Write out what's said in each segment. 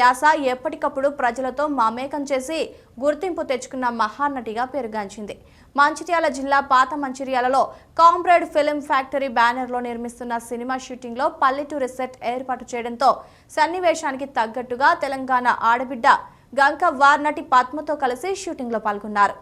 యాస ఎప్పటికప్పుడు ప్రజలతో మమేకం చేసి గుర్తింపు తెచ్చుకున్న మహానటిగా పెరుగాంచింది. మంచిర్యాల జిల్లా పాత మంచిర్యాలలో కామ్రేడ్ ఫిలిం ఫ్యాక్టరీ బ్యానర్లో నిర్మిస్తున్న సినిమా షూటింగ్లో పల్లెటూరి సెట్ ఏర్పాటు చేయడంతో సన్నివేశానికి తగ్గట్టుగా తెలంగాణ ఆడబిడ్డ గంక వార్నటి పద్మతో కలిసి షూటింగ్లో పాల్గొన్నారు.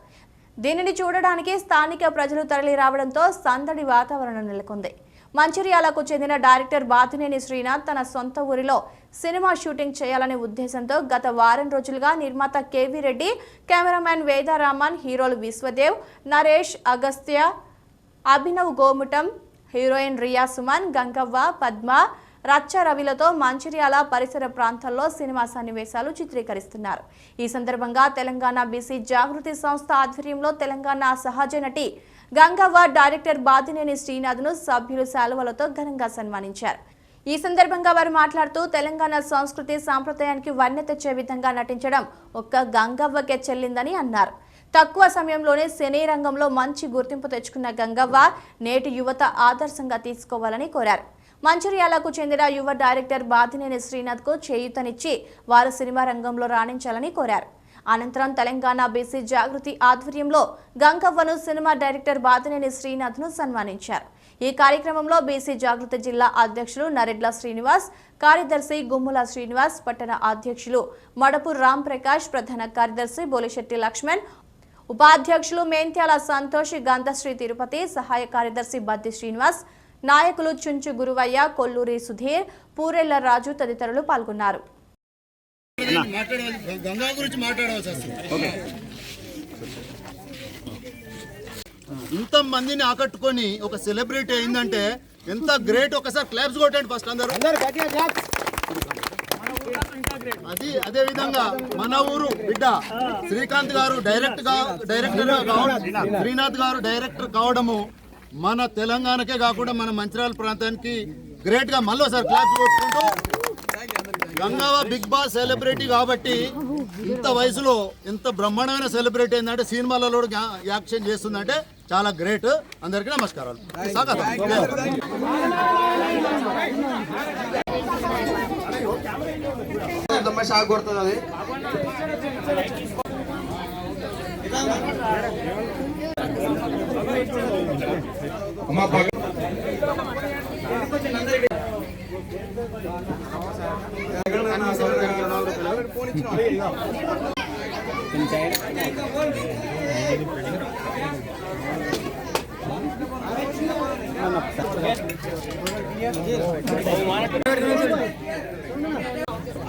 దీనిని చూడడానికి స్థానిక ప్రజలు తరలి రావడంతో సందడి వాతావరణం నెలకొంది. మంచిర్యాలకు చెందిన డైరెక్టర్ బాతినేని శ్రీనాథ్ తన సొంత ఊరిలో సినిమా షూటింగ్ చేయాలనే ఉద్దేశంతో గత వారం రోజులుగా నిర్మాత కేవీ రెడ్డి కెమెరామ్యాన్ వేదారామన్ హీరోలు విశ్వదేవ్ నరేష్ అగస్త్య అభినవ్ గోముటం హీరోయిన్ రియా సుమన్ గంగవ్వ పద్మ రచ్చ రవిలతో మంచిర్యాల పరిసర ప్రాంతాల్లో సినిమా సన్నివేశాలు చిత్రీకరిస్తున్నారు. ఈ సందర్భంగా తెలంగాణ బీసీ జాగృతి సంస్థ ఆధ్వర్యంలో తెలంగాణ సహజ నటి గంగవ్వ డైరెక్టర్ బాదినేని శ్రీనాథ్ను సభ్యులు శాలువలతో ఘనంగా సన్మానించారు. ఈ సందర్భంగా వారు మాట్లాడుతూ తెలంగాణ సంస్కృతి సాంప్రదాయానికి వన్నె తెచ్చే విధంగా నటించడం ఒక్క గంగవ్వకే చెల్లిందని అన్నారు. తక్కువ సమయంలోనే సినీ రంగంలో మంచి గుర్తింపు తెచ్చుకున్న గంగవ్వ నేటి యువత ఆదర్శంగా తీసుకోవాలని కోరారు. మంచిర్యాలకు చెందిన యువ డైరెక్టర్ బాదినేని శ్రీనాథ్కు చేయూతనిచ్చి వారు సినిమా రంగంలో రాణించాలని కోరారు. అనంతరం తెలంగాణ బీసీ జాగృతి ఆధ్వర్యంలో గంగవ్వను సినిమా డైరెక్టర్ బాదినేని శ్రీనాథ్ను సన్మానించారు. ఈ కార్యక్రమంలో బీసీ జాగృతి జిల్లా అధ్యక్షులు నరెడ్ల శ్రీనివాస్ కార్యదర్శి గుమ్ముల శ్రీనివాస్ పట్టణ అధ్యక్షులు మడపు రామ్ ప్రకాష్ ప్రధాన కార్యదర్శి బోలిశెట్టి లక్ష్మణ్ ఉపాధ్యక్షులు మేంత్యాల సంతోష్ గంధశ్రీ తిరుపతి సహాయ కార్యదర్శి బద్ది శ్రీనివాస్ నాయకులు చుంచు గురువయ్య కొల్లూరి సుధీర్ పూరెళ్ళ రాజు తదితరులు పాల్గొన్నారు. ఇంత మందిని ఆకట్టుకొని ఒక సెలబ్రిటీ అయిందంటే ఎంత గ్రేట్ ఒకసారి క్లాప్స్ కొట్టండి ఫస్ట్ అందరూ. అది అదే విధంగా మన ఊరు బిడ్డ శ్రీకాంత్ గారు డైరెక్ట్గా డైరెక్టర్గా కావడం శ్రీనాథ్ గారు డైరెక్టర్ కావడము మన తెలంగాణకే కాకుండా మన మంచిర్యాల ప్రాంతానికి గ్రేట్గా మళ్ళీ ఒకసారి క్లాప్స్ కొట్టుకుంటూ గంగావ బిగ్ బాస్ సెలబ్రిటీ కాబట్టి ఇంత వయసులో ఎంత బ్రహ్మాండమైన సెలబ్రిటీ ఏంటంటే సినిమాలలో కూడా యాక్షన్ చేస్తుందంటే చాలా గ్రేట్ అందరికీ నమస్కారాలు. అమ్మా పగ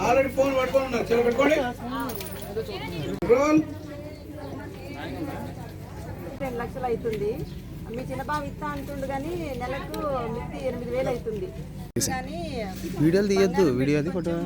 ఆల్రెడీ ఫోన్ పట్టుకొని ఉన్నారు. చలో పెట్టుకోండి. టెన్ లక్షలు అవుతుంది. మీ చిన్న బాబు ఇస్తా అంటుండు కానీ నెలకు మిగతా ఎనిమిది వేలు అవుతుంది. కానీ వీడియోలు తీయద్దు వీడియో అది ఫోటో